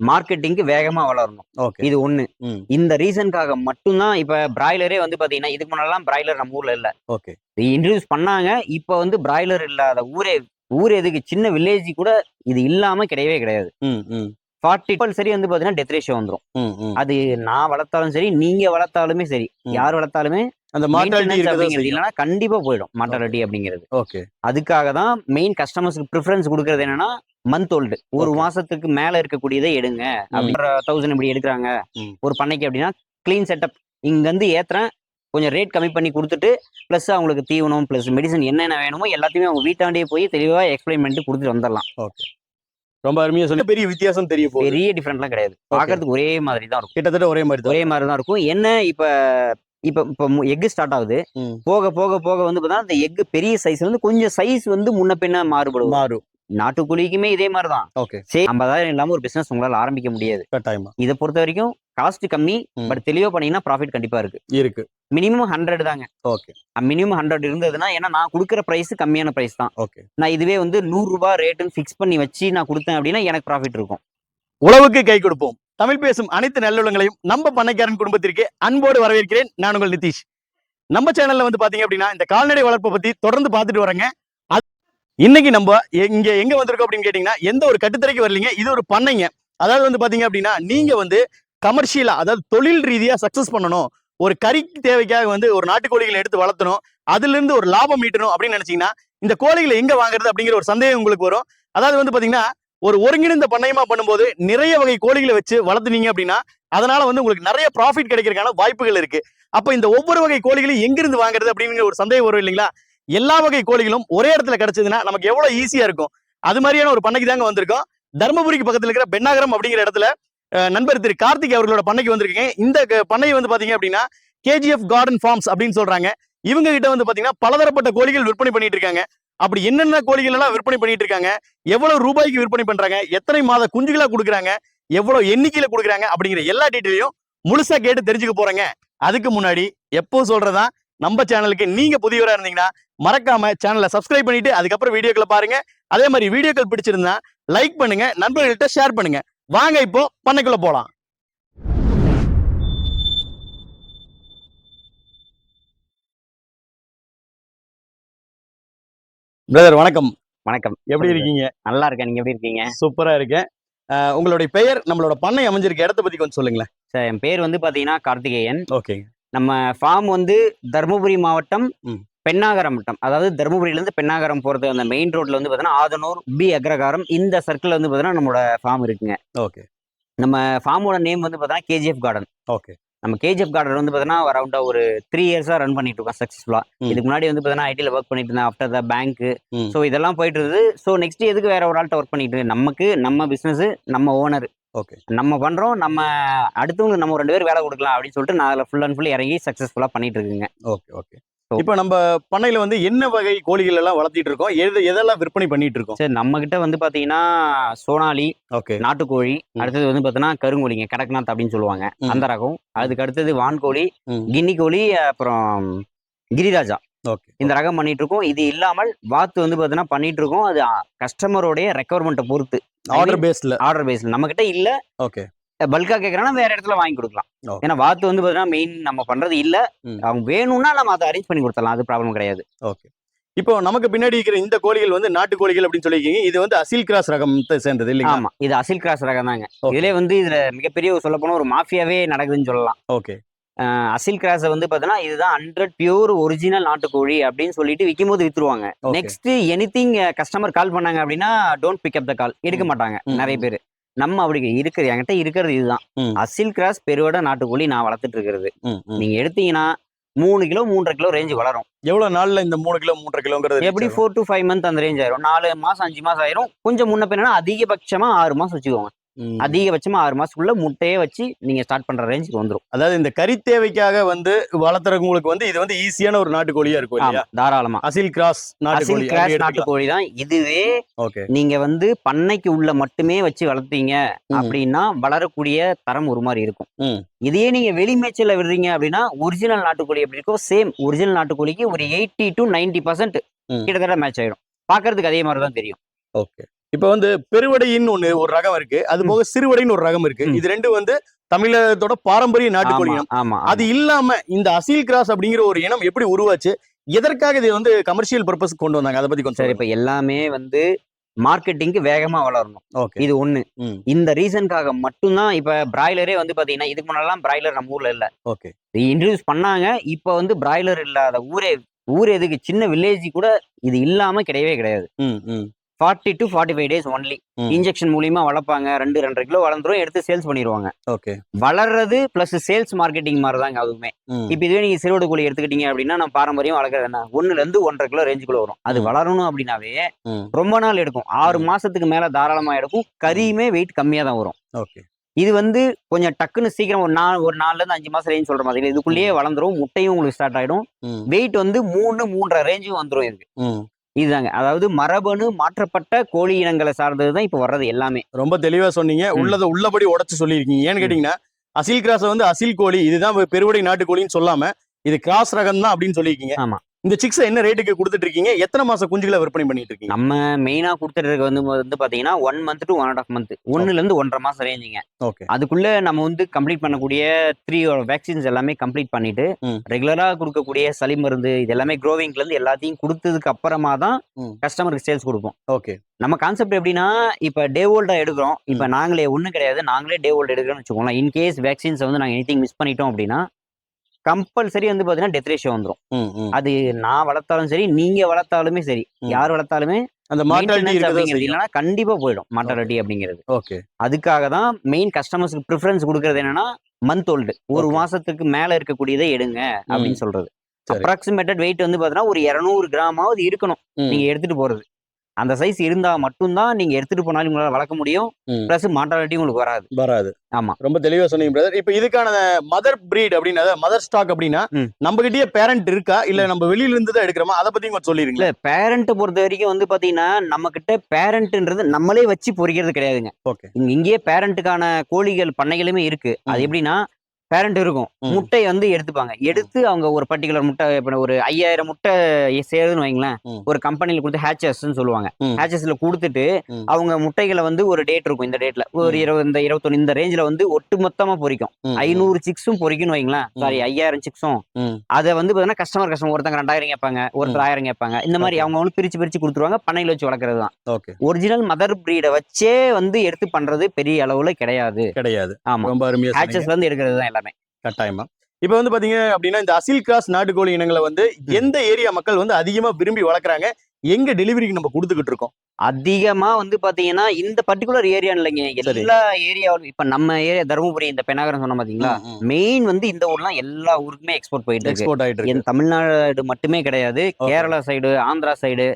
மார்க்கெட்டிங்க்கு வேகமா வளரணும். ஓகே இது ஒண்ணு. இந்த ரீசனுக்காக மட்டும்தான் இப்ப பிராய்லரே வந்து பாத்தீங்கன்னா இதுக்கு முன்னாலாம் பிராய்லர் நம்ம ஊர்ல இல்ல. ஓகே இன்ட்ரடியூஸ் பண்ணாங்க. இப்ப வந்து பிராய்லர் இல்லாத ஊரே ஊர் எதுக்கு? சின்ன வில்லேஜ் கூட இது இல்லாம கிடையவே கிடையாது. ஃபார்ட்டி சரி வந்து பாத்தீங்கன்னா டெத் ரேஷியோ வந்துரும். ம் ம். அது நான் வளர்த்தாலும் சரி நீங்க வளர்த்தாலுமே சரி. யார் வளர்த்தாலுமே அந்த இல்லைன்னா கண்டிப்பா போயிடும் மார்டாலிட்டி அப்படிங்கிறது. ஓகே அதுக்காக தான் மெயின் கஸ்டமர்ஸ்க்கு ப்ரிஃபரன்ஸ் கொடுக்கறது என்னன்னா மந்த் ஓல்டு ஒரு. மாசத்துக்கு மேல இருக்கக்கூடியதை எடுங்க. அப்படின்ற தௌசண்ட் இப்படி எடுக்கிறாங்க. ஒரு பண்ணைக்கு அப்படின்னா க்ளீன் செட்டப் இங்க இருந்து ஏத்துறேன். கொஞ்சம் ரேட் கம்மி பண்ணி கொடுத்துட்டு ப்ளஸ் அவங்களுக்கு தீவனம் ப்ளஸ் மெடிசன் என்னென்ன வேணுமோ எல்லாத்தையுமே அவங்க வீட்டாண்டே போய் தெளிவா எக்ஸ்பிளைன் பண்ணிட்டு கொடுத்துட்டு வந்துடலாம். ஓகே ரொம்ப அருமையா சொல்லி பெரிய வித்தியாசம் தெரிய போகுது. பெரிய டிஃப்ரெண்ட்லாம் கிடையாது. பார்க்கறதுக்கு ஒரே மாதிரி தான் இருக்கும். கிட்டத்தட்ட ஒரே மாதிரி ஒரே மாதிரி தான் இருக்கும். என்ன இப்ப இப்ப இப்ப எக் ஸ்டார்ட் ஆகுது. போக போக போக வந்து பார்த்தா அந்த எக் பெரிய சைஸ் வந்து கொஞ்சம் சைஸ் வந்து முன்ன பின்ன மாறுபடும். மாறும். நாட்டுக்கோழிக்குமே இதே மாதிரி தான் ஓகே. சரி ஐம்பதாயிரம் இல்லாம ஒரு பிசினஸ் உங்களால ஆரம்பிக்க முடியாது. கட்டாயமா. இதை பொறுத்த வரைக்கும் காஸ்ட் கம்மி. பட் தெளிவா பண்ணீங்கன்னா ப்ராஃபிட் கண்டிப்பா இருக்கு. இருக்கு. மினிமம் ஹண்ட்ரட் தாங்க. ஓகே. மினிமம் ஹண்ட்ரட் இருந்ததுன்னா ஏன்னா நான் கொடுக்குற பிரைஸ் கம்மியான பிரைஸ் தான். ஓகே. நான் இதுவே வந்து நூறு ரூபாய் ரேட்டுன்னு ஃபிக்ஸ் பண்ணி வச்சு நான் கொடுத்தேன் அப்படின்னா எனக்கு ப்ராஃபிட் இருக்கும். உழவுக்கு கை கொடுப்போம். தமிழ் பேசும் அனைத்து நல்லுள்ளங்களையும் நம்ம பண்ணைக்காரன் குடும்பத்திற்கு அன்போடு வரவேற்கிறேன். நான் உங்கள் நிதிஷ். நம்ம சேனல்ல வந்து பாத்தீங்க அப்படின்னா இந்த கால்நடை வளர்ப்பை பத்தி தொடர்ந்து பார்த்துட்டு வரேங்க. இன்னைக்கு நம்ம இங்க எங்க வந்திருக்கோம் அப்படின்னு கேட்டீங்கன்னா எந்த ஒரு கட்டுத்தரைக்கு வரலீங்க? இது ஒரு பண்ணைங்க. அதாவது வந்து பாத்தீங்க அப்படின்னா நீங்க வந்து கமர்ஷியலா அதாவது தொழில் ரீதியா சக்சஸ் பண்ணணும். ஒரு கறி தேவைக்காக வந்து ஒரு நாட்டுக்கோழிகளை எடுத்து வளர்த்தணும். அதுல இருந்து ஒரு லாபம் ஈட்டணும் அப்படின்னு நினைச்சீங்கன்னா இந்த கோழிகளை எங்க வாங்குறது அப்படிங்கிற ஒரு சந்தேகம் உங்களுக்கு வரும். அதாவது வந்து பாத்தீங்கன்னா ஒரு ஒருங்கிணைந்த பண்ணையமா பண்ணும்போது நிறைய வகை கோழிகளை வச்சு வளர்த்துனீங்க அப்படின்னா அதனால வந்து உங்களுக்கு நிறைய ப்ராஃபிட் கிடைக்கிறதுக்கான வாய்ப்புகள் இருக்கு. அப்ப இந்த ஒவ்வொரு வகை கோழிகளையும் எங்கிருந்து வாங்குறது அப்படிங்கிற ஒரு சந்தேகம் வரும் இல்லைங்களா? எல்லா வகை கோழிகளும் ஒரே இடத்துல கிடைச்சதுன்னா நமக்கு எவ்வளவு ஈஸியா இருக்கும்? அது மாதிரியான ஒரு பண்ணைக்கு தாங்க வந்திருக்கோம். தர்மபுரிக்கு பக்கத்துல இருக்கிற பெண்ணாகரம் அப்படிங்கிற இடத்துல நண்பர் திரு கார்த்திக் அவர்களோட பண்ணைக்கு வந்திருக்கீங்க இந்த பண்ணை வந்து பாத்தீங்க அப்படின்னா கேஜிஎஃப் கார்டன் ஃபார்ம்ஸ் அப்படின்னு சொல்றாங்க. இவங்க கிட்ட வந்து பாத்தீங்கன்னா பலதரப்பட்ட கோழிகள் விற்பனை பண்ணிட்டு இருக்காங்க. அப்படி என்னென்ன கோழிகள் எல்லாம் விற்பனை பண்ணிட்டு இருக்காங்க? எவ்வளவு ரூபாய்க்கு விற்பனை பண்றாங்க? எத்தனை மாத குஞ்சுகளா கொடுக்குறாங்க? எவ்வளவு எண்ணிக்கையில கொடுக்குறாங்க? அப்படிங்கிற எல்லா டீட்டெயிலையும் முழுசா கேட்டு தெரிஞ்சுக்க போறேங்க. அதுக்கு முன்னாடி எப்போ சொல்றதா நம்ம சேனலுக்கு நீங்க புதியவரா இருந்தீங்கன்னா மறக்காம சேனலை சப்ஸ்கிரைப் பண்ணிட்டு அதுக்கப்புறம் வீடியோக்களை பாருங்க. அதே மாதிரி வீடியோக்கள் பிடிச்சிருந்தா லைக் பண்ணுங்க நண்பர்கள்ட்ட ஷேர் பண்ணுங்க. வாங்க இப்போ பண்ணைக்குள்ள போலாம். பிரதர் வணக்கம். வணக்கம். எப்படி இருக்கீங்க? நல்லா இருக்கேன். நீங்க எப்படி இருக்கீங்க? சூப்பரா இருக்கேன். உங்களுடைய பெயர் நம்மளோட பண்ணை அமைஞ்சிருக்க. இடத்த பத்தி கொஞ்சம் சொல்லுங்களேன். சார் என் பேர் வந்து பாத்தீங்கன்னா கார்த்திகேயன். ஓகே. நம்ம ஃபார்ம் வந்து தருமபுரி மாவட்டம். பெண்ணாகரம் வட்டம். அதாவது தருமபுரியில இருந்து பெண்ணாகரம் போறது அந்த மெயின் ரோட்ல வந்து பாத்தீங்கன்னா ஆதனூர் பி அக்ரகாரம் இந்த சர்க்கிள் வந்து பாத்தீங்கன்னா நம்மளோட ஃபார்ம் இருக்குங்க. ஓகே. நம்ம ஃபார்மோட நேம் வந்து பாத்தீங்கன்னா கேஜிஎஃப் கார்டன் ஓகே. நம்ம கேஜிஎஃப் கார்டன் வந்து பாத்தீங்கன்னா அரௌண்டா ஒரு த்ரீ இயர்ஸா ரன் பண்ணிட்டு இருக்கோம் சக்சஸ்ஃபுல்லா ம். இதுக்கு முன்னாடி வந்து பாத்தீங்கன்னா ஐடியில் ஒர்க் பண்ணிட்டு இருந்தேன். After the bank hmm. So இதெல்லாம் போயிட்டு இருந்தது. ஸோ நெக்ஸ்ட் எதுக்கு வேற ஒரு ஆள்கிட்ட ஒர்க் பண்ணிட்டு? நமக்கு நம்ம பிசினஸ் நம்ம ஓனர் ஓகே நம்ம பண்றோம். நம்ம அடுத்தவங்களுக்கு நம்ம ரெண்டு பேர் வேலை கொடுக்கலாம் அப்படின்னு சொல்லிட்டு நான் அதில் ஃபுல் அண்ட் ஃபுல் இறங்கி சக்ஸஸ்ஃபுல்லாக பண்ணிட்டு இருக்குங்க. ஓகே ஓகே இப்போ நம்ம பண்ணையில வந்து என்ன வகை கோழிகள் எல்லாம் வளர்த்திட்டு இருக்கோம்? எது எதெல்லாம் விற்பனை பண்ணிட்டு இருக்கோம்? சரி நம்ம கிட்ட வந்து பாத்தீங்கன்னா சோனாலி ஓகே. நாட்டுக்கோழி. அடுத்தது வந்து பார்த்தீங்கன்னா கருங்கோழிங்க கடக்நாத் அப்படின்னு சொல்லுவாங்க. அந்த ரகம். அதுக்கு அடுத்தது வான்கோழி. கின்னி கோழி அப்புறம் கிரிராஜா. ஓகே இந்த ரகம் பண்ணிட்டு இருக்கோம். இது இல்லாமல் வாத்து வந்து பார்த்தீங்கன்னா பண்ணிட்டு இருக்கோம். அது கஸ்டமருடைய ரெக்குவயர்மெண்ட்டை பொறுத்து. ஆர்டர் பேஸ்ல ஆர்டர் பேஸ்ல நம்ம கிட்ட இல்ல. ஓகே. பல்கா கேட்கறாங்கன்னா வேற இடத்துல வாங்கி கொடுக்கலாம். ஏன்னா வாத்து வந்து பார்த்தீங்கன்னா மெயின் நம்ம பண்றது இல்ல. அவங்க வேணும்னா நம்ம அதை அரேஞ்ச் பண்ணி கொடுத்துடலாம். அது ப்ராப்ளம் கிடையாது. ஓகே. இப்போ நமக்கு பின்னாடி இருக்கிற இந்த கோழிகள் வந்து நாட்டு கோழிகள் அப்படின்னு சொல்லியிருக்கீங்க. இது வந்து அசில் கிராஸ் ரகத்தை சேர்ந்தது இல்லைங்களா? ஆமா. இது அசில் கிராஸ் ரகம் தாங்க. இதுல வந்து இதுல மிகப்பெரிய சொல்ல போனா ஒரு மாஃபியாவே நடக்குதுன்னு சொல்லலாம். ஓகே. அசில் கிராஸை வந்து பார்த்தீங்கன்னா இதுதான் ஹண்ட்ரட் பியூர் ஒரிஜினல் நாட்டுக்கோழி அப்படின்னு சொல்லிட்டு விற்கும் போது வித்துருவாங்க. நெக்ஸ்ட் எனிதிங் கஸ்டமர் கால் பண்ணாங்க அப்படின்னா டோன்ட் பிக் அப் த கால் எடுக்க. மாட்டாங்க. நிறைய. பேர். நம்ம அப்படி இருக்கிறது என்கிட்ட இருக்கிறது இதுதான். அசில் கிராஸ் பெருவட நாட்டுக்கோழி நான் வளர்த்துட்டு இருக்கிறது. நீங்க எடுத்தீங்கன்னா மூணு கிலோ மூன்றரை கிலோ ரேஞ்ச் வளரும் எவ்வளவு நாள்ல இந்த மூணு கிலோ மூன்றரை கிலோங்கிறது எப்படி ஃபோர் டு ஃபைவ் மந்த் அந்த ரேஞ்ச் ஆயிரும் நாலு மாசம் அஞ்சு மாசம் ஆயிரும் கொஞ்சம் முன்ன பின்னா அதிகபட்சமா ஆறு மாசம் வச்சுக்கோங்க. அதிகபட்சமா ஆறு மாசத்துக்குள்ள முட்டையே வச்சு நீங்க ஸ்டார்ட் பண்ற ரேஞ்சுக்கு வந்துரும். அதாவது இந்த கறி தேவைக்காக வந்து வளர்த்துறவங்களுக்கு வந்து இது வந்து ஈஸியான ஒரு நாட்டு கோழியா இருக்கும் இல்லையா? தாராளமா. அசில் கிராஸ் அசில் கிராஸ் நாட்டுக்கோழி தான். இதுவே நீங்க வந்து பண்ணைக்கு உள்ள மட்டுமே வச்சு வளர்த்தீங்க. அப்படின்னா வளரக்கூடிய தரம் ஒரு மாதிரி இருக்கும். இதையே நீங்க வெளி மேய்ச்சல்ல விடுறீங்க அப்படின்னா ஒரிஜினல் நாட்டுக்கோழி எப்படி இருக்கோ சேம் ஒரிஜினல் நாட்டுக்கோழிக்கு ஒரு எயிட்டி டு நைன்டி பர்சன்ட். கிட்டத்தட்ட மேட்ச் ஆயிடும். பார்க்கிறதுக்கு அதே மாதிரி தான் தெரியும். ஓகே. இப்போ வந்து பெருவடையின்னு ஒண்ணு ஒரு ரகம் இருக்கு. அது போக சிறுவடைன்னு ஒரு ரகம் இருக்கு. இது ரெண்டு வந்து தமிழகத்தோட பாரம்பரிய நாட்டுக்கோழி இனம் அது இல்லாம இந்த அசீல் கிராஸ் அப்படிங்கிற ஒரு இனம் எப்படி உருவாச்சு? எதற்காக இது வந்து கமர்ஷியல் பர்பஸ் கொண்டு வந்தாங்க? அதை பத்தி கொஞ்சம் சரி இப்ப எல்லாமே வந்து மார்க்கெட்டிங்க்கு வேகமா வளரணும். ஓகே. இது ஒண்ணு. இந்த ரீசனுக்காக மட்டும்தான் இப்ப பிராய்லரே வந்து பாத்தீங்கன்னா இதுக்கு முன்னாலாம் பிராய்லர் நம்ம ஊர்ல இல்ல. ஓகே. இன்ட்ரடியூஸ் பண்ணாங்க. இப்ப வந்து பிராய்லர் இல்லாத ஊரே ஊர் எதுக்கு? சின்ன வில்லேஜ் கூட இது இல்லாம கிடையவே கிடையாது. Forty to forty five days only. Injection மூலியமா வளர்ப்பாங்க. ரெண்டு ரெண்டரை கிலோ வளர்ந்துரும். எடுத்து சேல்ஸ் பண்ணிடுவாங்க. ஓகே. வளர்றது பிளஸ் சேல்ஸ் மார்க்கெட்டிங் மாதிரி தாங்க அதுவுமே. இப்போ இதுவே நீங்க சிறுவடு கோழி எடுத்துக்கிட்டீங்க அப்படின்னா நம்ம பாரம்பரியம் வளர்க்குறது என்ன? ஒண்ணுல இருந்து ஒன்றரை கிலோ ரேஞ்சுக்குள்ள வரும். அது. வளரணும் அப்படின்னாவே ரொம்ப நாள் எடுக்கும். ஆறு. மாசத்துக்கு மேல தாராளமா எடுக்கும். கறியுமே வெயிட் கம்மியா தான் வரும். ஓகே. இது வந்து கொஞ்சம் டக்குன்னு சீக்கிரம் ஒரு நாள் ஒரு நாலுல இருந்து அஞ்சு மாசம் ரேஞ்ச் சொல்ற மாதிரி. இதுக்குள்ளேயே வளர்ந்துரும். முட்டையும் உங்களுக்கு ஸ்டார்ட் ஆயிடும். வெயிட் வந்து மூணு மூன்றரை ரேஞ்சும் வந்துரும் இதுக்கு. இதுதாங்க அதாவது மரபணு மாற்றப்பட்ட கோழி இனங்களை சார்ந்தது தான் இப்போ வர்றது எல்லாமே ரொம்ப தெளிவா சொன்னீங்க. உள்ளதை உள்ளபடி உடைச்சு சொல்லியிருக்கீங்க ஏன்னு. கேட்டீங்கன்னா அசில் கிராஸ் வந்து அசில் கோழி இதுதான் பெருவடை நாட்டுக்கோழின்னு சொல்லாம இது கிராஸ் ரகம் தான் அப்படின்னு சொல்லியிருக்கீங்க ஆமா. இந்த சிக்ஸ் என்ன ரேட்டுக்கு கொடுத்துட்டு இருக்கீங்க எத்தனை மாச குஞ்சுகளை விற்பனை பண்ணிட்டு இருக்கீங்க நம்ம மெயினா கொடுத்துட்டு இருக்க வந்து வந்து பாத்தீங்கன்னா one month to one and half month ஒன்னுல இருந்து ஒன்றரை மாசம் ரேஞ்சுங்க ஓகே அதுக்குள்ள நம்ம வந்து கம்ப்ளீட் பண்ணக்கூடிய த்ரீ வேக்சின்ஸ் எல்லாமே கம்ப்ளீட் பண்ணிட்டு. ரெகுலரா கொடுக்கக்கூடிய சளி மருந்து இது எல்லாமே க்ரோவிங்ல இருந்து எல்லாத்தையும் கொடுத்ததுக்கு அப்புறமா தான். கஸ்டமருக்கு சேல்ஸ் கொடுப்போம். ஓகே நம்ம கான்செப்ட் எப்படின்னா இப்ப டே ஓல்டா எடுக்கிறோம். இப்ப நாங்களே ஒண்ணும் கிடையாது. நாங்களே டே ஓல்டு எடுக்கிறோம்னு வச்சுக்கோங்களேன். இன்கேஸ் வேக்சின்ஸ் வந்து நாங்க எனிதிங் மிஸ் பண்ணிட்டோம் அப்படின்னா கம்பல்சரி வந்து பாத்தீங்கன்னா டெத் ரேஷியோ வந்துரும். ம் ம். அது நான் வளர்த்தாலும் சரி நீங்க வளர்த்தாலுமே சரி. யார் வளர்த்தாலுமே அந்த இல்லைன்னா கண்டிப்பா போயிடும் மார்டாலிட்டி அப்படிங்கிறது. ஓகே அதுக்காக தான் மெயின் கஸ்டமர்ஸ்க்கு ப்ரிஃபரன்ஸ் கொடுக்கறது என்னன்னா மந்த் ஓல்டு ஒரு. மாசத்துக்கு மேல இருக்கக்கூடியதை எடுங்க அப்படின்னு சொல்றது. அப்ராக்சிமேட்டட் வெயிட் வந்து பாத்தீங்கன்னா ஒரு இருநூறு கிராமாவது இருக்கணும். நீங்க எடுத்துட்டு போறது. அந்த சைஸ் இருந்தா மட்டும்தான் நீங்க எடுத்துட்டு போனாலும் உங்களால வளர்க்க முடியும். பிளஸ் மார்டாலிட்டி உங்களுக்கு வராது. வராது. ஆமா. ரொம்ப தெளிவா சொன்னீங்க பிரதர் இப்போ இதுக்கான மதர் பிரீட் அப்படின்னா மதர் ஸ்டாக் அப்படின்னா. நம்ம கிட்டயே பேரண்ட் இருக்கா? இல்ல நம்ம வெளியில இருந்து தான் எடுக்கிறோமா? அதை பத்தி கொஞ்சம் சொல்லிருங்களா இல்ல பேரண்ட் பொறுத்த வரைக்கும் வந்து பாத்தீங்கன்னா நம்ம கிட்ட பேரண்ட்ன்றது நம்மளே வச்சு பொறிக்கிறது கிடையாதுங்க. ஓகே. இங்க இங்கேயே பேரண்ட்டுக்கான கோழிகள் பண்ணைகளுமே இருக்கு. அது. எப்படின்னா பேரண்ட் இருக்கும். முட்டை வந்து எடுத்துப்பாங்க. எடுத்து அவங்க ஒரு பர்டிகுலர் முட்டை இப்ப ஒரு ஐயாயிரம் முட்டை சேருதுன்னு வைங்களேன். ஒரு கம்பெனில கொடுத்து ஹேச்சஸ்ன்னு சொல்லுவாங்க. ஹேச்சஸ்ல கொடுத்துட்டு. அவங்க முட்டைகளை வந்து ஒரு டேட் இருக்கும் இந்த டேட்ல ஒரு. இருபது இந்த இருபத்தொன்னு இந்த ரேஞ்சில வந்து ஒட்டு மொத்தமா பொரிக்கும் ம், ஐநூறு சிக்ஸும் பொரிக்கும்னு வைங்களேன். சாரி ஐயாயிரம் சிக்ஸும். அதை வந்து பாத்தீங்கன்னா கஸ்டமர் கஸ்டமர் ஒருத்தங்க ரெண்டாயிரம் கேட்பாங்க ஒருத்தர் ஆயிரம் கேட்பாங்க. இந்த மாதிரி. அவங்க வந்து பிரிச்சு பிரிச்சு கொடுத்துருவாங்க. பண்ணையில வச்சு வளர்க்கறது தான். ஒரிஜினல் மதர் பிரீடை வச்சே வந்து எடுத்து பண்றது பெரிய அளவுல கிடையாது. கிடையாது. ஆமா. ஹேச்சஸ்ல இருந்து எடுக்கிறது தான் எல்லாமே. கட்டாயமா. இப்ப வந்து பாத்தீங்க அப்படின்னா இந்த அசில் கிராஸ் நாட்டுக்கோழி இனங்களை வந்து எந்த ஏரியா மக்கள் வந்து அதிகமா விரும்பி வளர்க்குறாங்க? எங்க டெலிவரிக்கு நம்ம கொடுத்துக்கிட்டு இருக்கோம்? அதிகமா வந்து பாத்தீங்கன்னா இந்த பர்டிகுலர் ஏரியா இல்லைங்க. எல்லா ஏரியாவும் இப்ப நம்ம ஏரியா தருமபுரி இந்த பெண்ணாகரம் சொன்ன பாத்தீங்களா? மெயின் வந்து இந்த ஊர்லாம் எல்லா ஊருக்குமே எக்ஸ்போர்ட் போயிட்டு எக்ஸ்போர்ட் ஆயிட்டு இருக்கு. தமிழ்நாடு மட்டுமே கிடையாது. Kerala side Andhra side.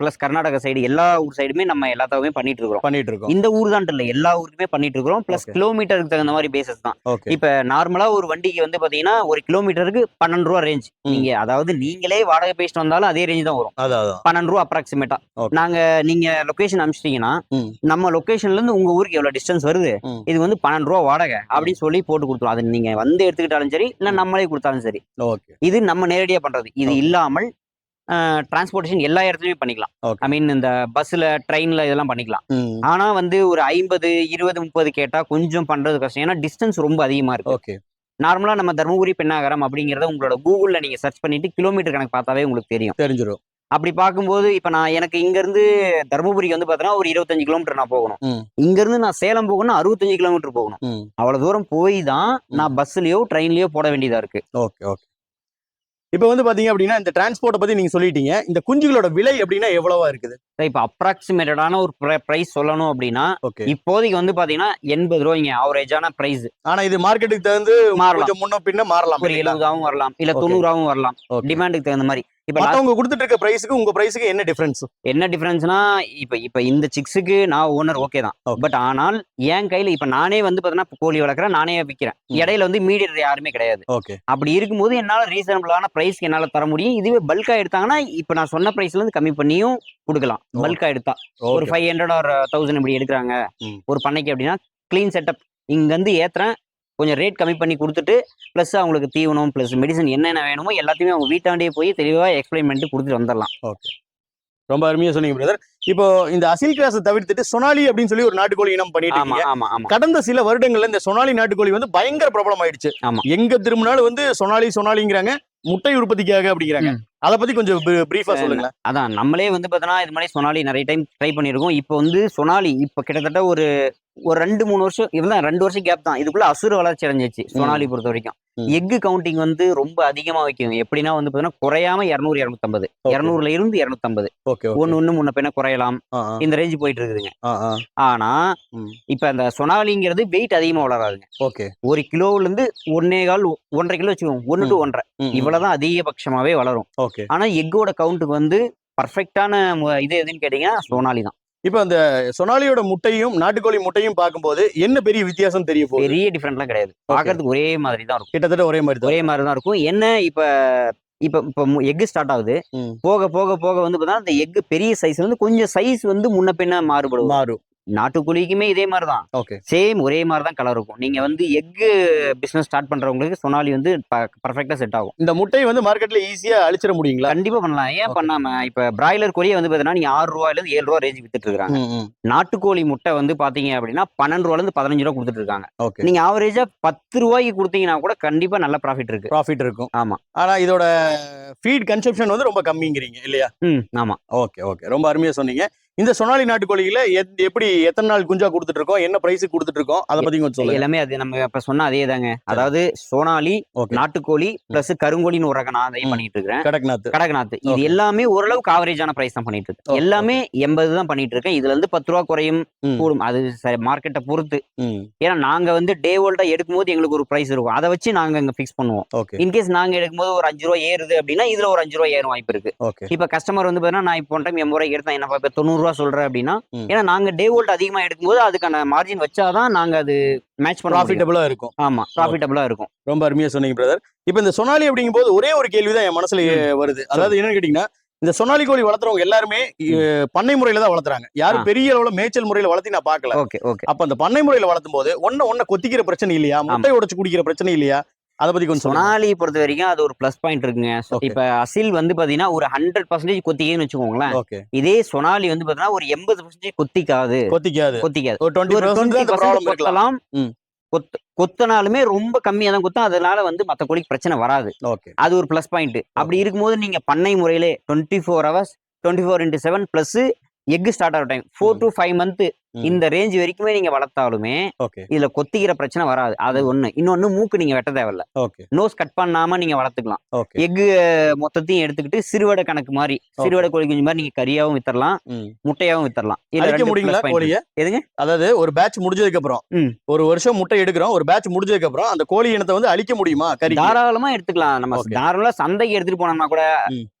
Plus Karnataka side எல்லா ஊர் சைடுமே நம்ம எல்லாத்தாவே பண்ணிட்டு இருக்கிறோம். பண்ணிட்டு இருக்கோம். இந்த ஊர் தான் இல்ல எல்லா ஊருக்குமே பண்ணிட்டு இருக்கிறோம். பிளஸ். கிலோமீட்டருக்கு தகுந்த மாதிரி பேசஸ் தான். இப்ப நார்மலா ஒரு வண்டிக்கு வந்து பாத்தீங்கன்னா ஒரு கிலோமீட்டருக்கு பன்னெண்டு ரூபா ரேஞ்ச். நீங்க அதாவது நீங்களே வாடகை பேசிட்டு வந்தாலும் அதே ரேஞ்ச் தான் வரும். பன்னெண்டு ரூபா அப்ராக்சிமேட்டா Okay. நாங்க நீங்க லொகேஷன் அனுப்பிச்சிட்டீங்கன்னா. நம்ம லொகேஷன்ல இருந்து உங்க ஊருக்கு எவ்வளவு டிஸ்டன்ஸ் வருது. இது வந்து பன்னெண்டு ரூபா வாடகை அப்படின்னு சொல்லி போட்டு கொடுத்துரும். அது நீங்க வந்து எடுத்துக்கிட்டாலும் சரி இல்ல. நம்மளே கொடுத்தாலும் சரி. ஓகே. இது நம்ம நேரடியா பண்றது. இது. இல்லாமல் டிரான்ஸ்போர்ட்டேஷன் எல்லா இடத்துலயுமே பண்ணிக்கலாம். ஐ மீன் இந்த பஸ்ல ட்ரெயின்ல இதெல்லாம் பண்ணிக்கலாம். ஆனா வந்து ஒரு ஐம்பது இருபது முப்பது கேட்டா கொஞ்சம் பண்றது கஷ்டம். ஏன்னா டிஸ்டன்ஸ் ரொம்ப அதிகமா இருக்கு. ஓகே. நார்மலா நம்ம தருமபுரி பெண்ணாகரம் அப்படிங்கறத உங்களோட கூகுள்ல நீங்க சர்ச் பண்ணிட்டு கிலோமீட்டர் கணக்கு பார்த்தாவே உங்களுக்கு தெரியும். தெரிஞ்சிடும் அப்படி பார்க்கும்போது இப்ப நான் எனக்கு இங்க இருந்து தருமபுரிக்கு வந்து பாத்தீங்கன்னா ஒரு இருபத்தஞ்சு கிலோமீட்டர் நான் போகணும். இங்க இருந்து நான் சேலம் போகணும் அறுபத்தஞ்சு கிலோமீட்டர் போகணும். அவ்வளவு தூரம் போய் தான் நான் பஸ்லயோ ட்ரெயின்லயோ போட வேண்டியதா இருக்கு. Okay okay. இப்போ வந்து பாத்தீங்க அப்படின்னா இந்த டிரான்ஸ்போர்ட்டை பத்தி நீங்க சொல்லிட்டீங்க. இந்த குஞ்சுகளோட விலை அப்படின்னா எவ்வளவா இருக்குது? இப்ப அப்ராக்சிமேட்டடான ஒரு பிரைஸ் சொல்லணும் அப்படின்னா இப்போதைக்கு வந்து பாத்தீங்கன்னா எண்பது ரூபாய்ங்க ஆவரேஜான பிரைஸ் ஆனா இது மார்க்கெட்டுக்கு தகுந்து மாறலாம். முன்ன பின்ன மாறலாம் ஒரு எழுபதாவும் வரலாம் இல்ல. தொண்ணூறாவும் வரலாம். டிமாண்டுக்கு தகுந்த மாதிரி. இப்ப நான் மத்தவங்க கொடுத்துட்டு இருக்க பிரைஸுக்கு உங்க பிரைஸுக்கு என்ன டிஃபரன்ஸ் என்ன டிஃபரன்ஸ்னா இப்ப இப்ப இந்த சிக்ஸுக்கு நான் ஓனர் ஓகே தான். பட் ஆனால் என் கையில இப்ப நானே வந்து பாத்தீங்கன்னா கோழி வளர்க்குறேன் நானே விற்கிறேன். இடையில வந்து மீடியேட்டர் யாருமே கிடையாது. ஓகே அப்படி இருக்கும்போது என்னால ரீசனபிளான பிரைஸ்க்கு என்னால தர முடியும். இதுவே பல்கா எடுத்தாங்கன்னா இப்ப நான் சொன்ன பிரைஸ்ல இருந்து கம்மி பண்ணியும் கொடுக்கலாம். பல்கா எடுத்தா. ஒரு ஃபைவ் ஹண்ட்ரட் ஒரு தௌசண்ட் இப்படி எடுக்கிறாங்க. ஒரு பண்ணைக்கு அப்படின்னா க்ளீன் செட்டப் இங்க இருந்து ஏத்துறேன். கொஞ்சம் ரேட் கம்மி பண்ணி கொடுத்துட்டு ப்ளஸ் அவங்களுக்கு தீவனம் ப்ளஸ் மெடிசன் என்னென்ன வேணுமோ எல்லாத்தையுமே அவங்க வீட்டாண்டே போய் தெளிவாக எக்ஸ்பிளைன் பண்ணிட்டு கொடுத்துட்டு வந்துடலாம். ரொம்ப அருமையா சொன்னீங்க பிரதர் இப்போ இந்த அசில் கிராஸை தவிர்த்துட்டு சொனாலி அப்படின்னு சொல்லி ஒரு நாட்டுக்கோழி இனம் பண்ணிட்டு கடந்த சில வருடங்கள்ல இந்த சொனாலி நாட்டுக்கோழி வந்து பயங்கர பிரபலம் ஆயிடுச்சு. எங்க திரும்பினாலும் வந்து சொனாலி சொனாலிங்கிறாங்க முட்டை உற்பத்திக்காக அப்படிங்கிறாங்க. அத பத்தி கொஞ்சம் பிரீஃபா சொல்லுங்க அதான் நம்மளே வந்து பார்த்தோன்னா இது மாதிரி சொனாலி நிறைய டைம் ட்ரை பண்ணியிருக்கோம். இப்போ வந்து சொனாலி இப்போ கிட்டத்தட்ட ஒரு ஒரு ரெண்டு மூணு வருஷம் இதுதான் ரெண்டு வருஷம் கேப் தான். இதுக்குள்ள அசுர வளர்ச்சி அடைஞ்சிச்சு சொனாலி பொறுத்த வரைக்கும் ம். எக்கு கவுண்டிங் வந்து ரொம்ப அதிகமா வைக்கும். எப்படின்னா வந்து பார்த்தீங்கன்னா குறையாம இரநூறு இரநூத்தம்பது. இரநூறுல இருந்து இரநூத்தம்பது. ஓகே ஒன்னு ஒண்ணு முன்ன பின்ன குறையலாம். இந்த ரேஞ்சு போயிட்டு இருக்குதுங்க ஆனா. இப்ப அந்த சொனாலிங்கிறது வெயிட் அதிகமா வளராதுங்க. ஓகே. ஒரு கிலோவுல இருந்து ஒன்னே கால் ஒன்றரை கிலோ வச்சுக்கோங்க. ஒன்னு டு ஒன்றரை. இவ்வளவுதான் அதிகபட்சமாவே வளரும். ஆனா எக்கோட கவுண்ட்டுக்கு வந்து பர்ஃபெக்டான இது எதுன்னு கேட்டீங்கன்னா சோனாலி தான். இப்போ அந்த சொனாலியோட முட்டையும் நாட்டுக்கோழி முட்டையும் பார்க்கும்போது என்ன பெரிய வித்தியாசம் தெரிய போகுது? பெரிய டிஃபரெண்ட்லாம் கிடையாது. பார்க்கறதுக்கு ஒரே மாதிரி தான் இருக்கும். கிட்டத்தட்ட ஒரே மாதிரி ஒரே மாதிரி தான் இருக்கும். என்ன இப்ப இப்ப இப்ப எக் ஸ்டார்ட் ஆகுது. போக போக போக வந்து பார்த்தா அந்த எக் பெரிய சைஸ் வந்து கொஞ்சம் சைஸ் வந்து முன்ன பின்ன மாறுபடும். மாறும். நாட்டுக்கோழிக்குமே இதே மாதிரி தான் ஓகே சேம் ஒரே மாதிரி தான் கலர் இருக்கும். நீங்க வந்து எக்கு பிசினஸ் ஸ்டார்ட் பண்றவங்களுக்கு சொனாலி வந்து பர்ஃபெக்டா செட் ஆகும். இந்த முட்டையை வந்து மார்க்கெட்ல ஈஸியா அழிச்சிட முடியுங்களா? கண்டிப்பா பண்ணலாம். ஏன். பண்ணாம இப்ப பிராய்லர் கோழியை வந்து பாத்தீங்கன்னா நீங்க ஆறு ரூபாயில இருந்து ஏழு ரூபா ரேஞ்ச் வித்துட்டு இருக்காங்க. நாட்டுக்கோழி முட்டை வந்து பாத்தீங்க அப்படின்னா பன்னெண்டு ரூபால இருந்து பதினஞ்சு ரூபா கொடுத்துட்டு இருக்காங்க. ஓகே நீங்க ஆவரேஜா பத்து ரூபாய்க்கு கொடுத்தீங்கன்னா கூட கண்டிப்பா நல்ல ப்ராஃபிட் இருக்கு. ப்ராஃபிட் இருக்கும். ஆமா. ஆனா இதோட ஃபீட் கன்சப்ஷன் வந்து ரொம்ப கம்மிங்கிறீங்க இல்லையா? ம் ஆமா. ஓகே ஓகே ரொம்ப அருமையா சொன்னீங்க. இந்த சொனாலி நாட்டுக்கோழியில எப்படி எத்தனை நாள் குஞ்சா கொடுத்துட்டு இருக்கோம் என்ன பிரைஸ் கொடுத்துட்டு இருக்கோம் அதை பத்தி கொஞ்சம் சொல்லுங்க. எல்லாமே அது நம்ம இப்ப சொன்ன அதே தாங்க. அதாவது சோனாலி நாட்டுக்கோழி பிளஸ் கருங்கோழின்னு ஒரு ரகம் நான் அதையும். பண்ணிட்டு இருக்கிறேன் கடக்நாத். கடகநாத். இது. எல்லாமே ஓரளவுக்கு ஆவரேஜான பிரைஸ் தான் பண்ணிட்டு இருக்கேன் Okay. எல்லாமே எண்பது தான் பண்ணிட்டு இருக்கேன் இதுல இருந்து பத்து ரூபா குறையும். கூடும். அது மார்க்கெட்டை பொறுத்து. ஏன்னா நாங்க வந்து டே ஓல்டா எடுக்கும்போது எங்களுக்கு ஒரு பிரைஸ் இருக்கும். அதை வச்சு நாங்க இங்க ஃபிக்ஸ் பண்ணுவோம். இன்கேஸ் நாங்க எடுக்கும்போது ஒரு அஞ்சு ரூபா ஏறுது அப்படின்னா இதுல ஒரு அஞ்சு ரூபா ஏறும் வாய்ப்பு இருக்கு. இப்ப கஸ்டமர் வந்து பாத்தீங்கன்னா நான் இப்போ டைம் எண்பது ரூபாய் எடுத்தேன். என்ன தொண்ணூறு ரூபா சொல்றேன் அப்படின்னா. ஏன்னா நாங்க டே ஓல்ட் அதிகமா எடுக்கும்போது அதுக்கான மார்ஜின் வச்சாதான் நாங்க அது மேட்ச் பண்ண. ப்ராஃபிட்டபிளா இருக்கும். ஆமா ப்ராஃபிட்டபிளா இருக்கும். ரொம்ப அருமையா சொன்னீங்க பிரதர் இப்போ இந்த சொனாலி அப்படிங்கும்போது ஒரே ஒரு கேள்விதான் என் மனசுல. வருது. அதாவது என்னன்னு கேட்டீங்கன்னா இந்த சொனாலி கோழி வளர்த்துறவங்க எல்லாருமே பண்ணை முறையில தான் வளர்த்துறாங்க. யாரும். பெரிய அளவுல மேய்ச்சல் முறையில வளர்த்தி நான் பார்க்கல. Okay okay. அப்ப அந்த பண்ணை முறையில வளர்த்தும் போது ஒன்ன ஒன்ன கொத்திக்கிற பிரச்சனை இல்லையா? முட்டை உடைச்சு குடிக்கிற பிரச்சனை இல்லையா? அதை பத்தி கொஞ்சம் சொனாலி பொறுத்த வரைக்கும் அது ஒரு ப்ளஸ் பாயிண்ட் இருக்குங்க. இப்ப அசில் வந்து பாத்தீங்கன்னா ஒரு ஹண்ட்ரட் பர்சன்டேஜ் கொத்திக்கன்னு வச்சுக்கோங்களேன். இதே சொனாலி வந்து பாத்தீங்கன்னா ஒரு எண்பது பர்சன்டேஜ் கொத்திக்காது. கொத்திக்காது. கொத்திக்காது. ஒரு டுவெண்ட்டி ஒரு பர்சன்ட் அந்த 20% ப்ராப்ளம் இருக்கலாம். கொத்தலாம். கொத்து கொத்தனாலுமே ரொம்ப கம்மியா தான் கொத்தும் அதனால வந்து மத்த கோழிக்கு பிரச்சனை வராது. ஓகே அது ஒரு ப்ளஸ் பாயிண்ட் அப்படி இருக்கும்போது நீங்க பண்ணை முறையிலே twenty four hours twenty four into seven plus egg start ஆகிற time four. To five month ம். இந்த ரேஞ்ச் வரைக்குமே நீங்க வளர்த்தாலுமே இதுல கொத்திக்கிற பிரச்சனை வராது. அது ஒண்ணு. இன்னொன்னு மூக்கு நீங்க வெட்ட தேவையில்ல. நோஸ் கட் பண்ணாம நீங்க வளர்த்துக்கலாம். எக்கு மொத்தத்தையும் எடுத்துக்கிட்டு சிறுவடை கணக்கு மாதிரி சிறுவடை கோழி குஞ்சு மாதிரி நீங்க கறியாவும் வித்தரலாம். முட்டையாவும் வித்தரலாம். எதுங்க? அதாவது ஒரு பேட்ச் முடிஞ்சதுக்கு அப்புறம். ஒரு வருஷம் முட்டை எடுக்கிறோம் ஒரு பேட்ச் முடிஞ்சதுக்கு அப்புறம் அந்த கோழி இனத்தை வந்து அழிக்க முடியுமா கறி தாராளமா எடுத்துக்கலாம். நம்ம. தாராளமா சந்தைக்கு எடுத்துட்டு போனோம்னா கூட.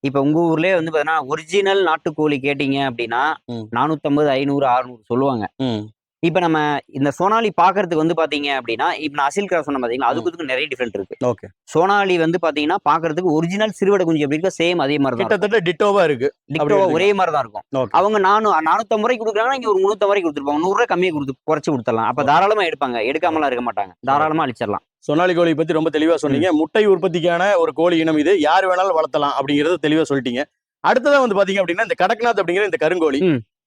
இப்ப உங்க ஊர்லயே வந்து பாத்தீங்கன்னா ஒரிஜினல் நாட்டுக்கோழி கேட்டீங்க அப்படின்னா ம். நானூத்தம்பது ஐநூறு அறுநூறு சொல்லுவாங்க. ம். இப்ப நம்ம இந்த சோனாலி பாக்குறதுக்கு வந்து பாத்தீங்க அப்படின்னா இப்ப நான் அசில் கிராஸ் சொன்ன பாத்தீங்களா அதுக்கு இதுக்கு நிறைய டிஃபரெண்ட் இருக்கு. ஓகே. சோனாலி வந்து பாத்தீங்கன்னா பாக்குறதுக்கு ஒரிஜினல் சிறுவடை குஞ்சு எப்படி இருக்கோ சேம் அதே மாதிரி கிட்டத்தட்ட டிட்டோவா இருக்கு. எடுத்துக்கலாம். ஒரே மாதிரி தான் இருக்கும் அவங்க நானூ நானூத்தம்பது ரூபாய்க்கு கொடுக்குறாங்கன்னா இங்க ஒரு முந்நூத்தம்பது ரூபாய்க்கு கொடுத்துருப்பாங்க. நூறு ரூபாய் கம்மியா கொடுத்து குறைச்சு கொடுத்துடலாம். அப்ப. தாராளமா எடுப்பாங்க. எடுக்காமலாம் இருக்க மாட்டாங்க. தாராளமா அழிச்சிடலாம். சொனாலி கோழி பத்தி ரொம்ப தெளிவா சொன்னீங்க. முட்டை உற்பத்திக்கான ஒரு கோழி இனம் இது. யார் வேணாலும் வளர்த்தலாம் அப்படிங்கறத தெளிவா சொல்லிட்டீங்க. அடுத்ததா வந்து பாத்தீங்க அப்படின்னா இந்த கடக்நாத் அப்படிங்கிற இந்த கருங்கோழி.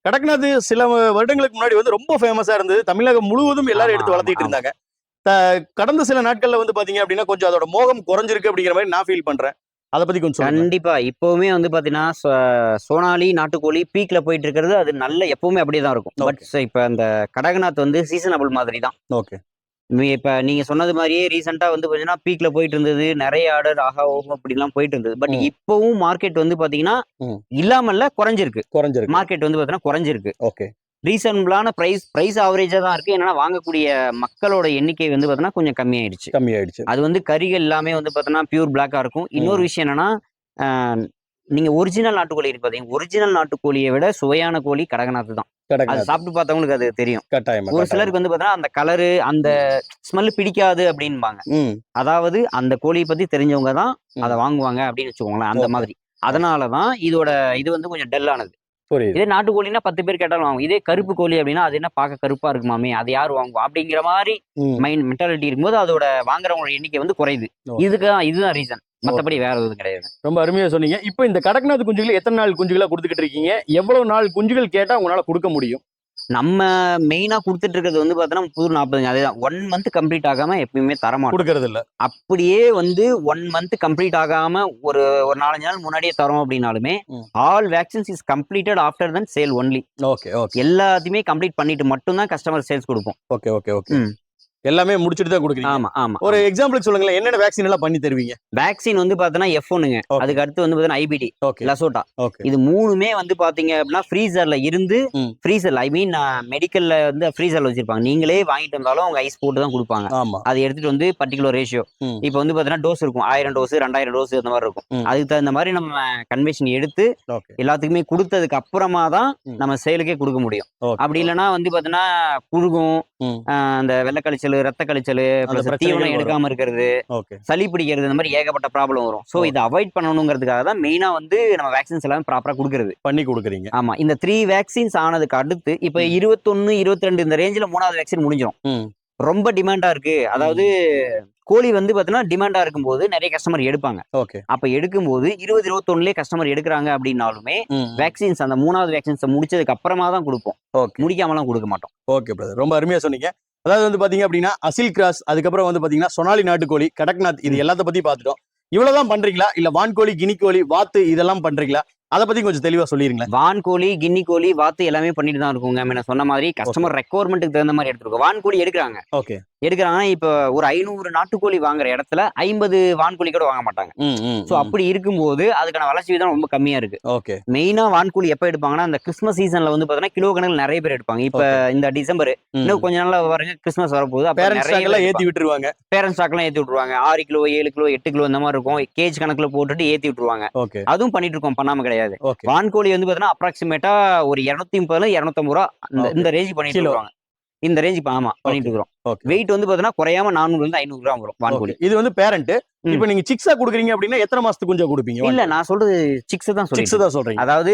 கடக்நாத் சில வருடங்களுக்கு முன்னாடி வந்து ரொம்ப ஃபேமஸா இருந்தது. தமிழகம் முழுவதும் எல்லாரும் எடுத்து வளர்த்திட்டு இருந்தாங்க. கடந்த சில நாட்கள்ல வந்து பாத்தீங்க அப்படின்னா கொஞ்சம் அதோட மோகம் குறைஞ்சிருக்கு அப்படிங்கிற மாதிரி நான் ஃபீல் பண்றேன். அதை பத்தி கொஞ்சம் கண்டிப்பா. இப்பவுமே வந்து பாத்தீங்கன்னா சோனாலி நாட்டுக்கோழி பீக்ல போயிட்டு இருக்கிறது. அது நல்ல எப்பவுமே அப்படியே தான் இருக்கும். பட் இப்ப அந்த கடகநாத் வந்து சீசனபிள் மாதிரி தான். ஓகே இப்ப நீங்க சொன்னது மாதிரியே ரீசெண்டா வந்து பாத்தீங்கன்னா பீக்ல போயிட்டு இருந்தது நிறைய ஆர்டர் ஆகா ஓஹோ அப்படிலாம் போயிட்டு இருந்தது பட். இப்பவும் மார்க்கெட் வந்து பாத்தீங்கன்னா ம். இல்லாமல்ல குறைஞ்சிருக்கு. குறைஞ்சிருக்கு. மார்க்கெட் வந்து பாத்தீங்கன்னா குறைஞ்சிருக்கு. ஓகே. ரீசனபிளான பிரைஸ் பிரைஸ் ஆவரேஜா தான் இருக்கு. என்னன்னா வாங்கக்கூடிய மக்களோட எண்ணிக்கை வந்து பாத்தீங்கன்னா கொஞ்சம் கம்மியாயிடுச்சு. கம்மி ஆயிடுச்சு அது வந்து கறிகள் எல்லாமே வந்து பார்த்தோன்னா பியூர் பிளாக்கா இருக்கும். இன்னொரு விஷயம் என்னன்னா நீங்க ஒரிஜினல் நாட்டுக்கோழி இருக்கு பாத்தீங்க ஒரிஜினல் நாட்டுக்கோழியை விட சுவையான கோழி கடகநாத்து தான் அது சாப்பிட்டு பார்த்தவங்களுக்கு அது தெரியும். கட்டாயமா ஒரு. சிலருக்கு வந்து பார்த்தா அந்த கலரு அந்த ஸ்மெல் பிடிக்காது அப்படின்பாங்க. அதாவது அந்த கோழியை பத்தி தெரிஞ்சவங்க தான். அதை வாங்குவாங்க அப்படின்னு வச்சுக்கோங்களேன் அந்த. மாதிரி. அதனாலதான் இதோட இது வந்து கொஞ்சம் டல்லானது புரியுது. இதே நாட்டுக்கோழினா பத்து பேர் கேட்டாலும் வாங்குவோம் இதே கருப்பு கோழி அப்படின்னா அது என்ன பார்க்க கருப்பா இருக்குமாமே அது யார் வாங்குவோம் அப்படிங்கிற மாதிரி. மைண்ட் மென்டாலிட்டி இருக்கும்போது அதோட வாங்குறவங்களோட எண்ணிக்கை வந்து குறையுது. இதுக்கு தான் இதுதான் ரீசன் மத்தபடி வேற எதுவும் கிடையாது. ரொம்ப அருமையா சொன்னீங்க. இப்போ இந்த கடக்நாத் குஞ்சுகள் எத்தனை நாள் குஞ்சுகளா கொடுத்துக்கிட்டு இருக்கீங்க? எவ்வளவு நாள் குஞ்சுகள் கேட்டா உங்களால கொடுக்க முடியும்? நம்ம மெயினா கொடுத்துட்டு இருக்கிறது வந்து பார்த்தோன்னா முப்பது நாற்பது அதுதான் ஒன் மந்த் கம்ப்ளீட் ஆகாம எப்பயுமே தரமாட்டோம். கொடுக்கறது இல்ல அப்படியே வந்து ஒன் மந்த் கம்ப்ளீட் ஆகாம ஒரு ஒரு நாலஞ்சு நாள் முன்னாடியே தரோம் அப்படின்னாலுமே. All vaccines is completed after then sale only okay okay எல்லாத்தையுமே கம்ப்ளீட் பண்ணிட்டு மட்டும்தான் கஸ்டமர் சேல்ஸ் கொடுப்போம். Okay okay okay. எல்லாமே முடிச்சிட்டு தான் கொடுக்குறீங்க. ஆமா ஆமா ஒரு எக்ஸாம்பிளுக்கு சொல்லுங்களேன் என்னென்ன வேக்சின் எல்லாம் பண்ணி தருவீங்க? வேக்சின் வந்து பார்த்தோன்னா எஃப் Okay. அதுக்கு அடுத்து வந்து பார்த்தீங்கன்னா ஐபிடி ஓகே லசோட்டா இது மூணுமே வந்து பாத்தீங்க அப்படின்னா ஃப்ரீசர்ல இருந்து ம். ஃப்ரீசர்ல ஐ மீன் மெடிக்கல்ல வந்து ஃப்ரீசர்ல வச்சிருப்பாங்க. நீங்களே வாங்கிட்டு வந்தாலும் அவங்க ஐஸ் போட்டு தான் கொடுப்பாங்க. அதை எடுத்துட்டு வந்து பர்டிகுலர் ரேஷியோ. இப்போ வந்து பார்த்தீங்கன்னா டோஸ் இருக்கும். ஆயிரம் டோஸ் ரெண்டாயிரம் டோஸ் அந்த மாதிரி இருக்கும். அதுக்கு தகுந்த மாதிரி நம்ம கன்வென்ஷன் எடுத்து எல்லாத்துக்குமே கொடுத்ததுக்கு அப்புறமா தான். நம்ம சேலுக்கே கொடுக்க முடியும். அப்படி இல்லைன்னா வந்து பார்த்தீங்கன்னா புழுகும் ம். ஆஹ் அந்த வெள்ளை ரத்த கழிச்சல் தீவனம். எடுக்காம இருக்கிறது சளி பிடிக்கிறது இந்த மாதிரி ஏகப்பட்ட ப்ராப்ளம் வரும். ஸோ. இதை அவாய்ட் பண்ணணுங்கிறதுக்காக தான் மெயினா வந்து நம்ம வேக்சின்ஸ் எல்லாமே ப்ராப்பரா கொடுக்கறது. பண்ணி கொடுக்குறீங்க. ஆமா இந்த த்ரீ வேக்சின்ஸ் ஆனதுக்கு அடுத்து இப்ப. இருபத்தொன்னு இருபத்தி ரெண்டு இந்த ரேஞ்சில் மூணாவது வேக்சின் முடிஞ்சிடும். ரொம்ப டிமாண்டா இருக்கு. அதாவது கோழி வந்து பார்த்தீங்கன்னா டிமாண்டா இருக்கும்போது நிறைய கஸ்டமர் எடுப்பாங்க. ஓகே. அப்ப எடுக்கும்போது இருபது இருபத்தொன்னுலேயே கஸ்டமர் எடுக்கிறாங்க அப்படின்னாலுமே. வேக்சின்ஸ் அந்த மூணாவது வேக்சின்ஸ் முடிச்சதுக்கு அப்புறமா தான் கொடுப்போம். ஓகே. முடிக்காமலாம் கொடுக்க மாட்டோம். ஓகே பிரதர் ரொம்ப அருமையா சொன்னீங்க. அதாவது வந்து பாத்தீங்க அப்படின்னா அசில் கிராஸ் அதுக்கப்புறம் வந்து பாத்தீங்கன்னா சொனாலி நாட்டுக்கோழி கடக்நாத் இது எல்லாத்த பத்தி பார்த்துட்டோம் இவ்வளவுதான் பண்றீங்களா? இல்ல வான்கோழி கினிக்கோழி வாத்து இதெல்லாம் பண்றீங்களா? அதை பத்தி கொஞ்சம் தெளிவா சொல்லிருங்களேன். வான் கோழி கின்னி கோழி வாத்து எல்லாமே பண்ணிட்டு தான் இருக்குங்க. நான் சொன்ன மாதிரி கஸ்டமர் ரெக்குவயர்மெண்ட்டுக்கு தகுந்த மாதிரி எடுத்துருக்கோம். வான் கோழி எடுக்கிறாங்க. ஓகே. எடுக்கிறாங்கன்னா இப்போ ஒரு ஐநூறு நாட்டுக்கோழி வாங்குற இடத்துல ஐம்பது வான்கோழி கூட வாங்க மாட்டாங்க. ஸோ அப்படி இருக்கும்போது அதுக்கான வளர்ச்சி விதம் ரொம்ப கம்மியா இருக்கு. ஓகே. மெயினா வான்கோழி எப்ப எடுப்பாங்கன்னா இந்த கிறிஸ்மஸ் சீசன்ல வந்து பாத்தீங்கன்னா கிலோ கணக்கில் நிறைய பேர் எடுப்பாங்க. இப்ப இந்த டிசம்பர் இன்னும் கொஞ்ச நாள்ல பாருங்க கிறிஸ்மஸ் வரப்போகுது. அப்ப நிறைய எல்லாம் ஏத்தி விட்டுருவாங்க. பேரண்ட்ஸ் ஸ்டாக்லாம் ஏத்தி விட்டுருவாங்க. ஆறு கிலோ ஏழு கிலோ எட்டு கிலோ இந்த மாதிரி இருக்கும். கேஜ் கணக்குல போட்டுட்டு ஏத்தி விட்டுருவாங்க. அதுவும் பண்ணிட்டு இருக்கோம். பண்ணாம கிடையாது. வான்கோழி வந்து பாத்தீங்கன்னா அப்ராக்சிமேட்டா ஒரு இருநூத்தி முப்பதுல இருநூத்தம்பது ரூபா இந்த- ரேஞ்ச் பண்ணிட்டு. இருக்காங்க இந்த ரேஞ்ச் ஆமா பண்ணிட்டு இருக்கிறோம் வெயிட் வந்து பாத்தீங்கன்னா குறையாம நானூறுல இருந்து ஐநூறு கிராம் வரும் வான்கோழி இது வந்து பேரண்ட். இப்போ நீங்க சிக்ஸா குடுக்குறீங்க அப்படின்னா எத்தனை மாசத்துக்கு கொஞ்சம் கொடுப்பீங்க இல்ல நான் சொல்றது சிக்ஸ் தான் சிக்ஸ் தான் சொல்றீங்க. அதாவது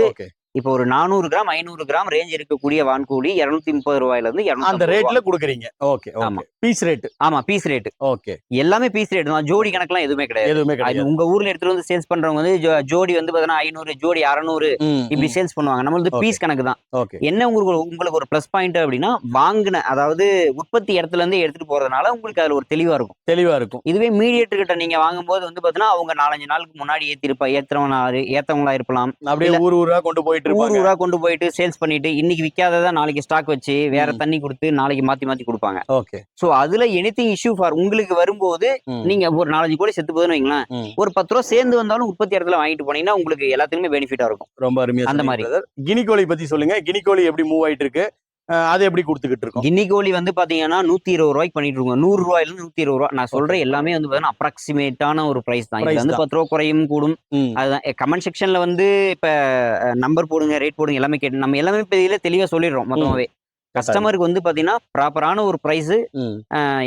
இப்போ ஒரு நானூறு கிராம் ஐநூறு கிராம் ரேஞ்ச் இருக்கக்கூடிய வான்கோழி இருநூத்தி முப்பது ரூபாயில இருந்து அந்த 250 ரேட்ல குடுக்குறீங்க. ஓகே ஆமா. பீஸ் ரேட் ஆமா பீஸ் ரேட் ஓகே எல்லாமே பீஸ் ரேட் தான். ஜோடி கணக்குலாம் எதுவுமே கிடையாது. எதுவுமே கிடையாது. உங்க ஊர்ல எடுத்துட்டு வந்து சேல்ஸ் பண்றவங்க வந்து ஜோடி வந்து பாத்தீங்கன்னா ஐநூறு ஜோடி அறநூறு இப்படி. சேல்ஸ் பண்ணுவாங்க. நம்ம வந்து Okay. பீஸ் கணக்கு தான். ஓகே என்ன உங்களுக்கு உங்களுக்கு ஒரு ப்ளஸ் பாயிண்ட் அப்படின்னா வாங்கின அதாவது உற்பத்தி இடத்துல இருந்து எடுத்துட்டு போறதுனால உங்களுக்கு அதுல ஒரு தெளிவா இருக்கும். தெளிவா இருக்கும். இதுவே மீடியேட்டர் கிட்ட நீங்க வாங்கும்போது வந்து பாத்தீங்கன்னா அவங்க நாலஞ்சு நாளுக்கு முன்னாடி ஏத்திருப்பா ஏத்துறவனா ஏத்தவங்களா இருக்கலாம் அப்படியே ஊர் ஊரா கொண்டு போயிட்டு ஊர் ஊரா கொண்டு போயிட்டு சேல்ஸ் பண்ணிட்டு இன்னைக்கு விற்காததை நாளைக்கு ஸ்டாக் வச்சு வேற. தண்ணி கொடுத்து நாளைக்கு மாத்தி மாத்தி கொடுப்பாங்க ஓகே சோ அதுல எனிதிங் இஷ்யூ ஃபார் உங்களுக்கு வரும்போது. நீங்க ஒரு நாலஞ்சு கோடி செத்து போகுதுன்னு வைங்களேன். ஒரு பத்து ரூபா சேர்ந்து வந்தாலும் உற்பத்தி இடத்துல வாங்கிட்டு போனீங்கன்னா உங்களுக்கு எல்லாத்துக்குமே பெனிஃபிட்டா இருக்கும் ரொம்ப அருமையா அந்த மாதிரி. மாதிரி கினி கோழி பத்தி சொல்லுங்க கினி கோழி எப்படி மூவ் ஆயிட்டு இருக்கு அது எப்படி கொடுத்துக்கிட்டு இருக்கோம்? கின்னி கோழி வந்து பாத்தீங்கன்னா நூத்தி இருபது ரூபாய்க்கு பண்ணிட்டு இருக்கோம். நூறு ரூபாயில இருந்து நூத்தி இருபது ரூபா. நான் சொல்றேன் எல்லாமே வந்து பாத்தீங்கன்னா அப்ராக்சிமேட்டான ஒரு பிரைஸ் தான். இது வந்து. பத்து ரூபா குறையும் கூடும். அதுதான். கமெண்ட் செக்ஷன்ல வந்து இப்ப நம்பர் போடுங்க ரேட் போடுங்க எல்லாமே கேட்டு நம்ம எல்லாமே இப்ப இதுல தெளிவா சொல்லிடுறோம் மொத்தமாவே. கஸ்டமருக்கு வந்து பாத்தீங்கன்னா ப்ராப்பரான ஒரு பிரைஸ்.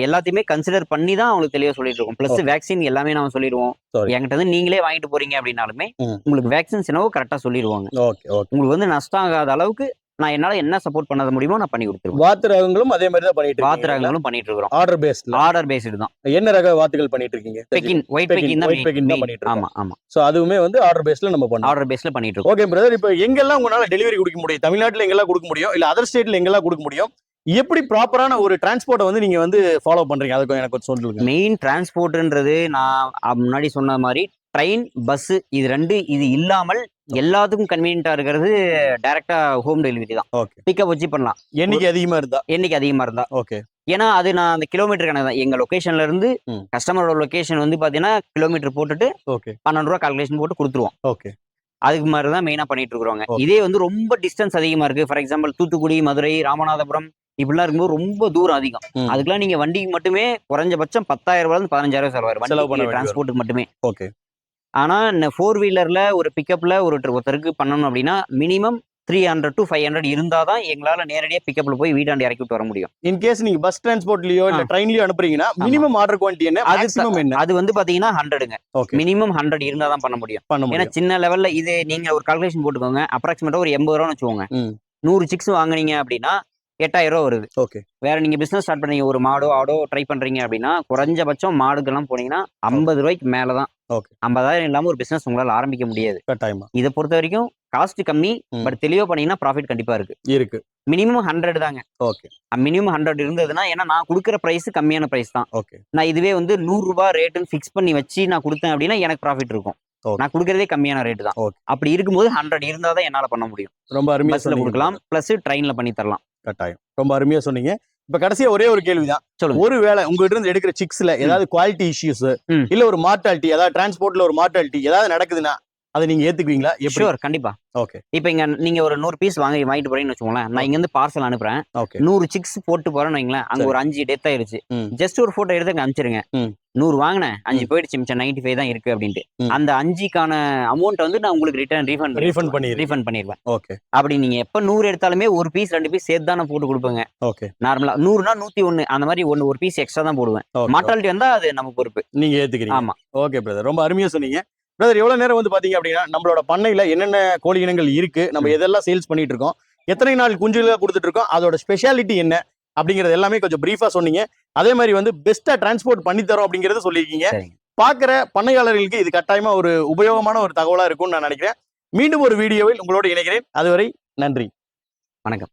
எல்லாத்தையுமே கன்சிடர் பண்ணி தான் அவங்களுக்கு தெளிவா சொல்லிட்டு இருக்கோம். பிளஸ். வேக்சின் எல்லாமே நாம சொல்லிடுவோம். என்கிட்ட வந்து நீங்களே வாங்கிட்டு போறீங்க அப்படின்னாலுமே. உங்களுக்கு வேக்சின்ஸ் என்னவோ கரெக்டா சொல்லிடுவாங்க. உங்களுக்கு வந்து நஷ்டம் ஆகாத அளவுக்கு நான் என்னால என்ன சப்போர்ட் பண்ண முடியுமோ நான் பண்ணி கொடுத்துருவேன். வாத்து ரகங்களும் அதே மாதிரி தான் பண்ணிட்டு இருக்கீங்க. பாத்திரங்களும் பண்ணிட்டு இருக்கிறோம். ஆர்டர் பேஸ்ட்ல ஆர்டர் பேஸ்டு தான். என்ன ரக வாத்துகள் பண்ணிட்டு இருக்கீங்க? பெக்கின் ஒயிட் பெக்கின் தான் white Pekin தான். பண்ணிட்டு இருக்கோம். ஆமா ஆமா. சோ அதுவுமே வந்து ஆர்டர் பேஸ்ல நம்ம பண்ணோம் ஆர்டர் பேஸ்ல பண்ணிட்டு இருக்கோம். ஓகே பிரதர் இப்போ எங்கெல்லாம் உங்களால டெலிவரி கொடுக்க முடியும்? தமிழ்நாட்டுல எங்கெல்லாம் கொடுக்க முடியும்? இல்ல அதர் ஸ்டேட்ல எங்கெல்லாம் கொடுக்க முடியும்? எப்படி ப்ராப்பரான ஒரு டிரான்ஸ்போர்ட்டை வந்து நீங்க வந்து ஃபாலோ பண்றீங்க? அதுக்கு எனக்கு கொஞ்சம் சொல்லுங்க. மெயின் டிரான்ஸ்போர்ட்ன்றது நான் முன்னாடி சொன்ன மாதிரி ட்ரெயின் பஸ் இது ரெண்டு இது இல்லாமல் எல்லாத்துக்கும் கன்வீனியன்ட்டா இருக்கிறது டைரக்டா ஹோம் டெலிவரி தான். ஓகே பிக்கப் வச்சு பண்ணலாம். எண்ணிக்கை அதிகமா இருந்தா? என்னைக்கு அதிகமா இருந்தா. ஓகே ஏன்னா அது நான் அந்த கிலோமீட்டர் கணக்கு தான். எங்க லொகேஷன்ல இருந்து. கஸ்டமரோட லொகேஷன் வந்து பாத்தீங்கன்னா கிலோமீட்டர் போட்டுட்டு ஓகே பன்னெண்டு ரூபா கால்குலேஷன் போட்டு கொடுத்துருவோம். ஓகே அதுக்கு மாதிரி தான் மெயினா பண்ணிட்டு இருக்கிறோங்க. இதே வந்து ரொம்ப டிஸ்டன்ஸ் அதிகமா இருக்கு. ஃபார் எக்ஸாம்பிள் தூத்துக்குடி மதுரை ராமநாதபுரம் இப்படிலாம் இருக்கும்போது ரொம்ப தூரம் அதிகம். அதுக்கெல்லாம் நீங்க வண்டிக்கு மட்டுமே குறைஞ்சபட்சம் பத்தாயிரம் ரூபாய் பதினஞ்சாயிரம் செலவாயிரும் டிரான்ஸ்போர்ட்டுக்கு மட்டுமே. ஓகே ஆனா இந்த ஃபோர் வீலர்ல ஒரு பிக்கப்ல ஒரு ஒருத்தருக்கு பண்ணணும் அப்படின்னா minimum three hundred to five hundred இருந்தால் தான் எங்களால் நேரடியாக பிக்கப்பில் போய் வீட்டாண்டி இறக்கி விட்டு வர முடியும். இன் கேஸ் நீங்க பஸ் டிரான்ஸ்போர்ட்லயோ இல்ல. ட்ரெயின்லயோ அனுப்புறீங்கன்னா. மினிமம் ஆர்டர் குவான்டிட்டி என்ன? அது மேக்ஸிமம் என்ன? அது வந்து பார்த்தீங்கன்னா ஹண்ட்ரடுங்க மினிமம் ஹண்ட்ரட் இருந்தால் தான் பண்ண முடியும். பண்ண ஏன்னா சின்ன லெவல்ல இது நீங்க ஒரு கால்குலேஷன் போட்டுக்கோங்க. அப்ராக்சிமேட்டா ஒரு எண்பது ரூபான்னு வச்சுக்கோங்க. நூறு சிக்ஸ் வாங்குனீங்க அப்படின்னா எட்டாயிரம் ரூபா வருது. ஓகே வேற நீங்க பிசினஸ் ஸ்டார்ட் பண்ணீங்க ஒரு மாடோ ஆடோ ட்ரை பண்றீங்க அப்படின்னா குறைஞ்சபட்சம் மாடுக்கெல்லாம் போனீங்கன்னா ஐம்பது ரூபாய்க்கு மேல Okay. ஐம்பதாயிரம் இல்லாம ஒரு பிசினஸ் உங்களால ஆரம்பிக்க முடியாது. கட்டாயமா. இதை பொறுத்த வரைக்கும் காஸ்ட் கம்மி. பட் தெளிவா பண்ணீங்கன்னா ப்ராஃபிட் கண்டிப்பா இருக்கு. இருக்கு. மினிமம் ஹண்ட்ரட் தாங்க. ஓகே மினிமம் ஹண்ட்ரட் இருந்ததுன்னா ஏன்னா நான் கொடுக்குற பிரைஸ் கம்மியான பிரைஸ் தான். ஓகே நான் இதுவே வந்து நூறு ரூபாய் ரேட்டுன்னு ஃபிக்ஸ் பண்ணி வச்சு நான் கொடுத்தேன் அப்படின்னா எனக்கு ப்ராஃபிட் இருக்கும். நான் கொடுக்கறதே கம்மியான ரேட்டு தான். Okay. அப்படி இருக்கும்போது ஹண்ட்ரட் இருந்தா தான் என்னால பண்ண முடியும். ரொம்ப அருமையா பஸ்ல சொன்னீங்க. கொடுக்கலாம் பிளஸ் ட்ரெயின்ல பண்ணி தரலாம். கட்டாயம். ரொம்ப அருமையா சொன்னீங்க. இப்ப கடைசியா ஒரே ஒரு கேள்விதான். ஒருவேளை உங்ககிட்ட இருந்து எடுக்கிற சிக்ஸ்ல ஏதாவது குவாலிட்டி இஷ்யூஸ். இல்ல ஒரு மார்டாலிட்டி அதாவது டிரான்ஸ்போர்ட்ல ஒரு மார்டாலிட்டி ஏதாவது நடக்குதுன்னா அதை நீங்க ஏத்துக்குவீங்களா? எப்படி? ஷூர் கண்டிப்பா. ஓகே இப்போ இங்க நீங்க ஒரு நூறு பீஸ் வாங்கி வாங்கிட்டு போறீங்கன்னு வச்சுக்கோங்களேன் நான் இங்க இருந்து பார்சல் அனுப்புறேன். நூறு சிக்ஸ் போட்டு போறேன்னு வைங்களேன் அங்க. ஒரு அஞ்சு டெத் ஆயிருச்சு. ஜஸ்ட் ஒரு போட்டோ எடுத்து அங்க அனுப்பிச்சிருங்க. நூறு வாங்கினேன் அஞ்சு போயிடுச்சு மிச்சம் நைன்டி ஃபைவ் தான் இருக்கு அப்படின்ட்டு. அந்த அஞ்சுக்கான அமௌண்ட் வந்து நான் உங்களுக்கு ரிட்டர்ன் ரீஃபண்ட் ரீஃபண்ட் பண்ணிடுறீங்க. ரீஃபண்ட் பண்ணிடுவேன் ஓகே அப்படி நீங்க எப்ப நூறு எடுத்தாலுமே ஒரு பீஸ் ரெண்டு பீஸ் சேர்த்து தான் போட்டு கொடுப்பேங்க. ஓகே நார்மலா நூறுனா நூத்தி ஒண்ணு அந்த மாதிரி ஒன்னு ஒரு பீஸ் எக்ஸ்ட்ரா தான் போடுவேன். ஓகே மார்டாலிட்டி வந்தா அது நம்ம பொறுப்பு. நீங்க ஏத்துக்கிறீங்க. ஆமா. ஓகே பிரதர் ரொம்ப அருமையா சொன்னீங்க. பிரதர் எவ்வளவு நேரம் வந்து பாத்தீங்க அப்படின்னா நம்மளோட பண்ணையில என்னென்ன கோழி இனங்கள் இருக்கு நம்ம எதெல்லாம் சேல்ஸ் பண்ணிட்டு இருக்கோம் எத்தனை நாள் குஞ்சுகளை கொடுத்துட்டு இருக்கோம் அதோட ஸ்பெஷாலிட்டி என்ன அப்படிங்கறது எல்லாமே கொஞ்சம் பிரீஃபா சொன்னீங்க. அதே மாதிரி வந்து பெஸ்டா டிரான்ஸ்போர்ட் பண்ணி தரோம் அப்படிங்கறத சொல்லியிருக்கீங்க. சரிங்க. பாக்குற பண்ணையாளர்களுக்கு இது கட்டாயமா ஒரு உபயோகமான ஒரு தகவலா இருக்கும்னு நான் நினைக்கிறேன். மீண்டும் ஒரு வீடியோவில் உங்களோடு இணைகிறேன். அதுவரை நன்றி. வணக்கம்.